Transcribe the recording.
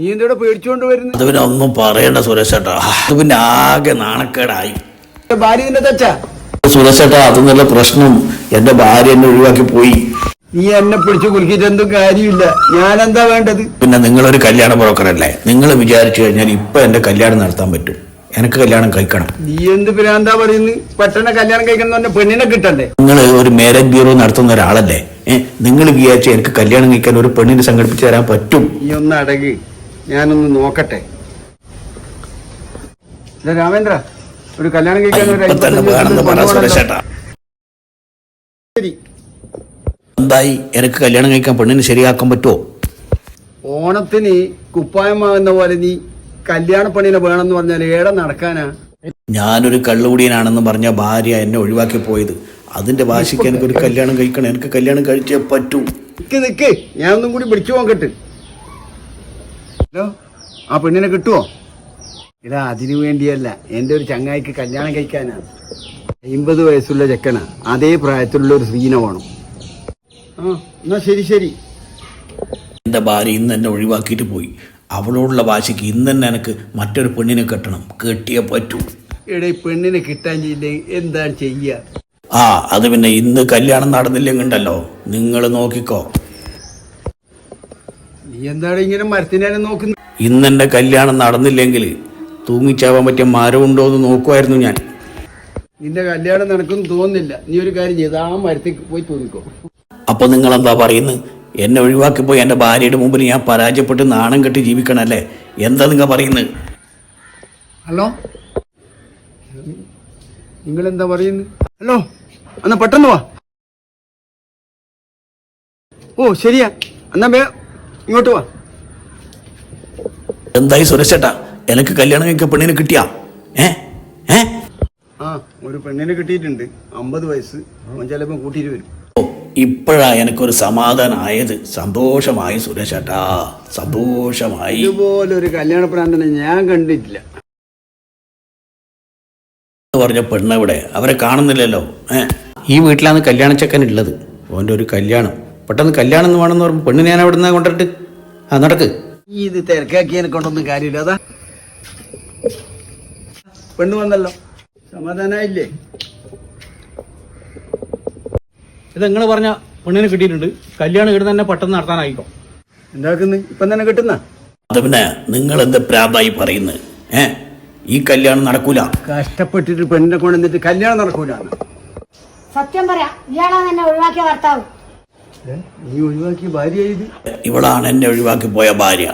നീ എന്തോടെ പേടിച്ചുകൊണ്ട് വരുന്നു? അത് പിന്നെ ഒന്നും പറയണ്ട സുരേഷേട്ടാ അത് പിന്നെ ആകെ നാണക്കേടായി. ഭാര്യ നിന്റെ സുരേഷ് സുരേഷേട്ടാ അതൊന്നുള്ള പ്രശ്നം. എന്റെ ഭാര്യ എന്നെ ഒഴിവാക്കി പോയി. നീ എന്നെ പിടിച്ചു കുലുക്കിയിട്ട് എന്തും കാര്യമില്ല. ഞാൻ എന്താ വേണ്ടത്? പിന്നെ നിങ്ങളൊരു കല്യാണ ബ്രോക്കറല്ലേ? നിങ്ങൾ വിചാരിച്ചു കഴിഞ്ഞാൽ ഇപ്പൊ എന്റെ കല്യാണം നടത്താൻ പറ്റും. എനിക്ക് കല്യാണം കഴിക്കണം. നീ എന്ത് പിന്നെന്താ പറയുന്നു? പെട്ടെന്ന് കല്യാണം കഴിക്കണം പറഞ്ഞ പെണ്ണിനെ കിട്ടണ്ടേ? നിങ്ങൾ ഒരു മാരേജ് ബ്യൂറോ നടത്തുന്ന ഒരാളല്ലേ? നിങ്ങൾ വിചാരിച്ചു എനിക്ക് കല്യാണം കഴിക്കാൻ ഒരു പെണ്ണിനെ സംഘടിപ്പിച്ചു തരാൻ പറ്റും. നീ ഒന്ന് അടങ്ങ്. ഞാനൊന്ന് നോക്കട്ടെ. രാമേന്ദ്ര ഒരു കല്യാണം കഴിക്കാൻ ശരി. എന്തായി? എനിക്ക് കല്യാണം കഴിക്കാൻ പെണ്ണിനെ ശരിയാക്കാൻ പറ്റുമോ ഓണത്തിന് കുപ്പായമാകുന്ന പോലെ നീ കല്യാണ പെണ്ണിനെ വേണമെന്ന് പറഞ്ഞാൽ ഏടെ നടക്കാനാ? ഞാനൊരു കള്ളുകുടിയനാണെന്ന് പറഞ്ഞ ഭാര്യ എന്നെ ഒഴിവാക്കി പോയത്. അതിന്റെ ഭാഷയ്ക്ക് എനിക്കൊരു കല്യാണം കഴിക്കണം. എനിക്ക് കല്യാണം കഴിച്ചേ പറ്റൂ. നിക്ക് നിക്ക്. ഞാൻ ഒന്നും കൂടി വിളിച്ചു നോക്കട്ടെ ഹലോ? ആ പെണ്ണിനെ കിട്ടുമോ ഇതാ അതിനു വേണ്ടിയല്ല. എന്റെ ഒരു ചങ്ങായിക്ക് കല്യാണം കഴിക്കാനാണ് അമ്പത് വയസ്സുള്ള ചെക്കനാ. അതേ പ്രായത്തിലുള്ള ഒരു സ്ത്രീനെ വേണം. ആ എന്നാ ശരി ശരി. എന്റെ ഭാര്യ ഇന്ന് എന്നെ ഒഴിവാക്കിയിട്ട് പോയി. അവളോടുള്ള വാശിക്ക് ഇന്ന് തന്നെ എനിക്ക് മറ്റൊരു പെണ്ണിനെ കെട്ടണം. കെട്ടിയേ പറ്റൂ. എടേ പെണ്ണിനെ കിട്ടാൻ ചെയ്യില്ലേ? എന്താണ് ചെയ്യുക ആ അത് പിന്നെ ഇന്ന് കല്യാണം നടന്നില്ലെങ്കിണ്ടല്ലോ. നിങ്ങൾ നോക്കിക്കോ. എന്താണ് ഇങ്ങനെ മരത്തിനെ നോക്കുന്നത്? ഇന്ന് എന്റെ കല്യാണം നടന്നില്ലെങ്കിൽ തൂങ്ങിച്ചാവാൻ പറ്റിയ മരമുണ്ടോ എന്ന് നോക്കുമായിരുന്നു ഞാൻ. നിന്റെ കല്യാണം നടക്കും തോന്നുന്നില്ല. നീ ഒരു കാര്യം ചെയ്ത് ആ മരത്തിൽ പോയി തോന്നിക്കോ അപ്പൊ നിങ്ങൾ എന്താ പറയുന്നത്? എന്നെ ഒഴിവാക്കി പോയി എന്റെ ഭാര്യയുടെ മുമ്പിൽ ഞാൻ പരാജയപ്പെട്ട് നാണം കെട്ടി ജീവിക്കണല്ലേ? എന്താ നിങ്ങൾ പറയുന്നത്? ഹലോ? നിങ്ങൾ എന്താ പറയുന്നത്? ഹലോ? എന്നാ പെട്ടെന്ന് വാ. ഓ ശരിയാ. എന്നാ ഇങ്ങോട്ട് വാ. എന്തായി സുരക്ഷേട്ടാ എനിക്ക് കല്യാണം കഴിക്കാൻ പെണ്ണിനെ കിട്ടിയാ? ഏ? ഏ? ആ ഒരു പെണ്ണിനെ കിട്ടിയിട്ടുണ്ട്. അമ്പത് വയസ്സ്. അവൻ ചിലപ്പോൾ കൂട്ടിയിട്ട് വരും. ഓ ഇപ്പോഴാ എനിക്കൊരു സമാധാനമായത് സന്തോഷമായി സുരേഷേട്ടാ. സന്തോഷമായി. ഇതുപോലെ ഒരു കല്യാണ പ്രാന്തനെ ഞാൻ കണ്ടിട്ടില്ല. എന്ന് പറഞ്ഞ പെണ്ണെവിടെ? അവരെ കാണുന്നില്ലല്ലോ. ഏ? ഈ വീട്ടിലാണ് കല്യാണ ചെക്കൻ ഉള്ളത്. ഓന്റെ ഒരു കല്യാണം. പെട്ടെന്ന് കല്യാണം എന്ന് വേണമെന്ന് പറയുമ്പോൾ പെണ്ണിനെ ഞാൻ അവിടെ നിന്ന് കൊണ്ടിട്ട് ആ നടക്ക്. ഈ ഇത് തിരക്കാക്കിയതിനെ കൊണ്ടൊന്നും കാര്യമില്ല. അതാ. പെണ്ണ് വന്നല്ലോ. സമാധാനായില്ലേ? ഇത് നിങ്ങൾ പറഞ്ഞ പെണ്ണിനെ കിട്ടിയിട്ടുണ്ട്. കല്യാണം ഇവിടെ തന്നെ പെട്ടെന്ന് നടത്താനായിക്കോ. എന്താക്കുന്നു? ഇപ്പം തന്നെ കിട്ടുന്ന? അത് പിന്നെ നിങ്ങൾ എന്ത് പ്രാന്തായി പറയുന്നു? ഏ? ഈ കല്യാണം നടക്കൂല. കഷ്ടപ്പെട്ടിട്ട് പെണ്ണിനെ കൊണ്ടുവന്നിട്ട് കല്യാണം നടക്കൂലാണ് സത്യം പറയാ. ഇയാളാണ് എന്നെ ഒഴിവാക്കിയ ഭർത്താവ്. നീ ഒഴിവാക്കിയ ഭാര്യ ഇവളാണ് എന്നെ ഒഴിവാക്കി പോയ ഭാര്യ.